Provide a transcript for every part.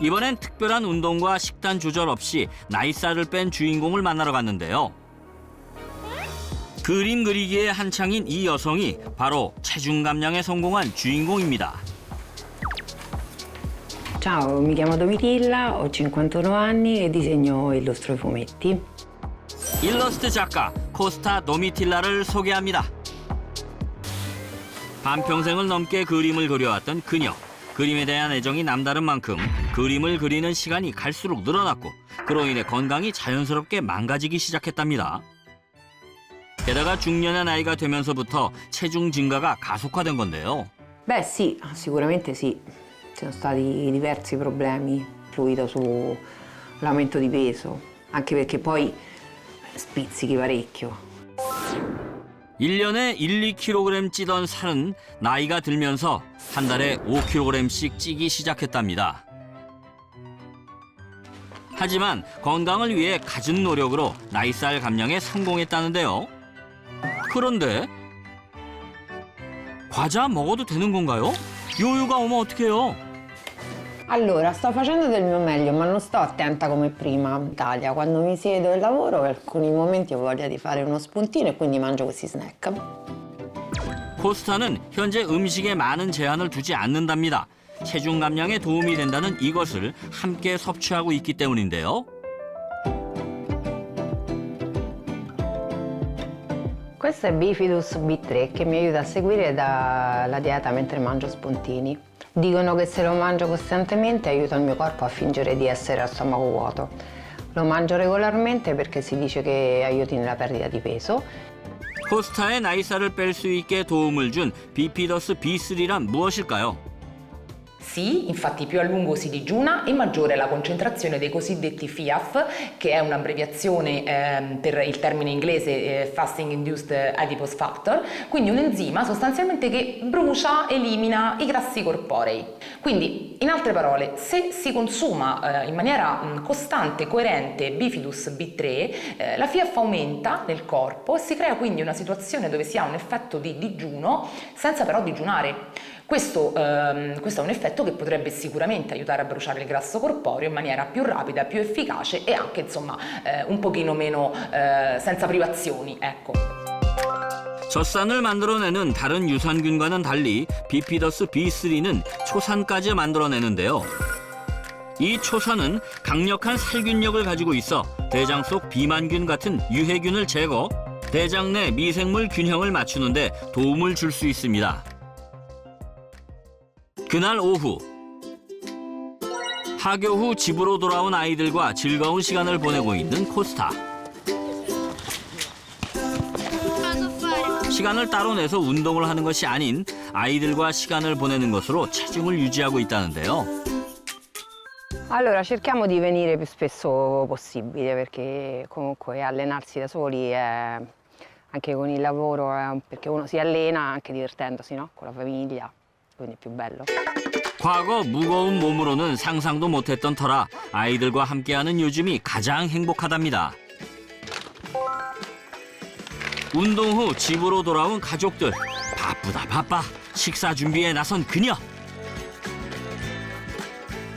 이번엔 특별한 운동과 식단 조절 없이 나이살을 뺀 주인공을 만나러 갔는데요. 그림 그리기에 한창인 이 여성이 바로 체중 감량에 성공한 주인공입니다. Ciao, mi chiamo Domitilla, ho 51 anni e disegno e illustro i fumetti. 일러스트 작가 코스타 노미틸라를 소개합니다. 반평생을 넘게 그림을 그려왔던 그녀. 그림에 대한 애정이 남다른 만큼 그림을 그리는 시간이 갈수록 늘어났고 그로 인해 건강이 자연스럽게 망가지기 시작했답니다. 게다가 중년의 나이가 되면서부터 체중 증가가 가속화된 건데요. Beh sì, sicuramente sì. Ci sono stati diversi problemi, influito sull'aumento di peso, anche perché poi spizzichi parecchio. 1년에 1, 2kg 찌던 살은 나이가 들면서 한 달에 5kg씩 찌기 시작했답니다. 하지만 건강을 위해 갖은 노력으로 나이살 감량에 성공했다는데요. 그런데 과자 먹어도 되는 건가요? 요요가 오면 어떡해요? Allora, sto facendo del mio meglio, ma non sto attenta come prima in Italia. Quando mi siedo e lavoro, in alcuni momenti ho voglia di fare uno spuntino e quindi mangio questi snack. 코스타는 현재 음식에 많은 제한을 두지 않는답니다. 체중 감량에 도움이 된다는 이것을 함께 섭취하고 있기 때문인데요. Questo è Bifidus B3 che mi aiuta a seguire da- la dieta mentre mangio spuntini. Dicono che se lo mangio costantemente aiuta il mio corpo a fingere di essere a stomaco vuoto. Lo mangio regolarmente perché si dice che aiuti nella perdita di peso 코스타의 나이살을 뺄 수 있게 도움을 준 비피더스 B3란 무엇일까요? Sì, infatti più a lungo si digiuna e maggiore è la concentrazione dei cosiddetti FIAF, che è un'abbreviazione ehm, per il termine inglese eh, Fasting Induced Adipose Factor, quindi un enzima sostanzialmente che brucia, elimina i grassi corporei. Quindi, in altre parole, se si consuma eh, in maniera mh, costante coerente Bifidus B3, eh, la FIAF aumenta nel corpo e si crea quindi una situazione dove si ha un effetto di digiuno senza però digiunare. Questo, ehm, questo è un effetto che potrebbe sicuramente aiutare a bruciare il grasso corporeo in maniera più rapida, più efficace e anche insomma eh, un pochino meno eh, senza privazioni, ecco. 젖산을 만들어내는 다른 유산균과는 달리 비피더스 B3는 초산까지 만들어내는데요. 이 초산은 강력한 살균력을 가지고 있어 대장 속 비만균 같은 유해균을 제거, 대장 내 미생물 균형을 맞추는데 도움을 줄 수 있습니다. 그날 오후 하교 후 집으로 돌아온 아이들과 즐거운 시간을 보내고 있는 코스타. 시간을 따로 내서 운동을 하는 것이 아닌 아이들과 시간을 보내는 것으로 체중을 유지하고 있다는데요. Allora, cerchiamo di venire più spesso possibile perché comunque allenarsi da soli è anche con il lavoro, è perché uno si allena anche divertendosi, no? Con la famiglia, quindi è più bello. 과거 무거운 몸으로는 상상도 못했던 터라 아이들과 함께하는 요즘이 가장 행복하답니다. 운동 후 집으로 돌아온 가족들 바쁘다 바빠 식사 준비에 나선 그녀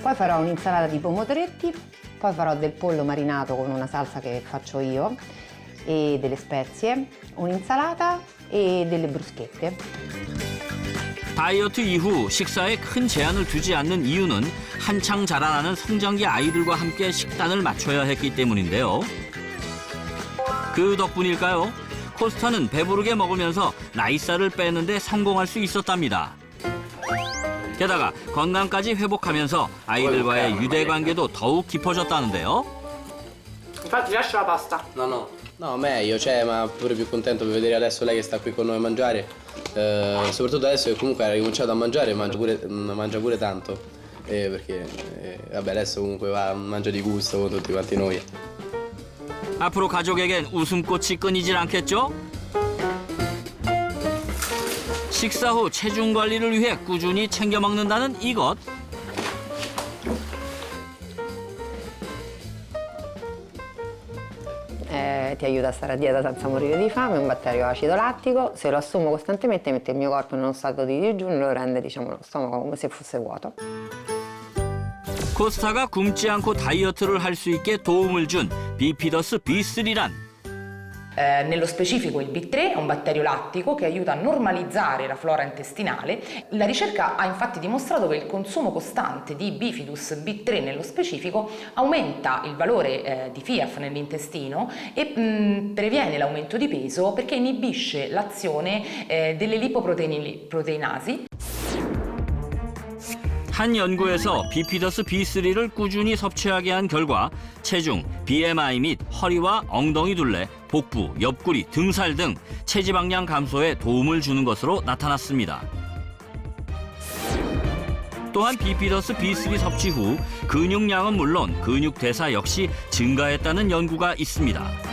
Poi farò un'insalata di pomodoretti, poi farò del pollo marinato con una salsa che faccio io e delle spezie, un'insalata e delle bruschette. 다이어트 이후 식사에 큰 제한을 두지 않는 이유는 한창 자라나는 성장기 아이들과 함께 식단을 맞춰야 했기 때문인데요. 그 덕분일까요? 코스타는 배부르게 먹으면서 나이살을 빼는데 성공할 수 있었답니다. 게다가 건강까지 회복하면서 아이들과의 유대 관계도 더욱 깊어졌다는데요. Infatti lascia la pasta. No, no. No, meglio, cioè, ma pure più contento per vedere adesso lei che sta qui con noi a mangiare. Eh, soprattutto adesso che comunque ha ricominciato a mangiare e mangia pure, mm, mangia pure tanto. Eh, perché, eh, vabbè, adesso comunque va, mangia di gusto con tutti quanti noi. 앞으로 가족에겐 웃음꽃이 끊이질 않겠죠? 식사 후 체중 관리를 위해 꾸준히 챙겨 먹는다는 이것. Eh, ti aiuta a stare a dieta senza morire di fame, è un batterio acido lattico, se lo assumo costantemente mette il mio corpo in uno stato di digiuno e lo rende diciamo, lo stomaco come se fosse vuoto. 코스타가 굶지 않고 다이어트를 할 수 있게 도움을 준 비피더스 B3란 eh, nello specifico il B3 è un batterio lattico che aiuta a normalizzare la flora intestinale. La ricerca ha infatti dimostrato che il consumo costante di Bifidus B3 nello specifico aumenta il valore eh, di FIAF nell'intestino e mh, previene l'aumento di peso perché inibisce l'azione eh, delle lipoproteinasi 한 연구에서 비피더스 B3를 꾸준히 섭취하게 한 결과 체중, BMI 및 허리와 엉덩이 둘레, 복부, 옆구리, 등살 등 체지방량 감소에 도움을 주는 것으로 나타났습니다. 또한 비피더스 B3 섭취 후 근육량은 물론 근육 대사 역시 증가했다는 연구가 있습니다.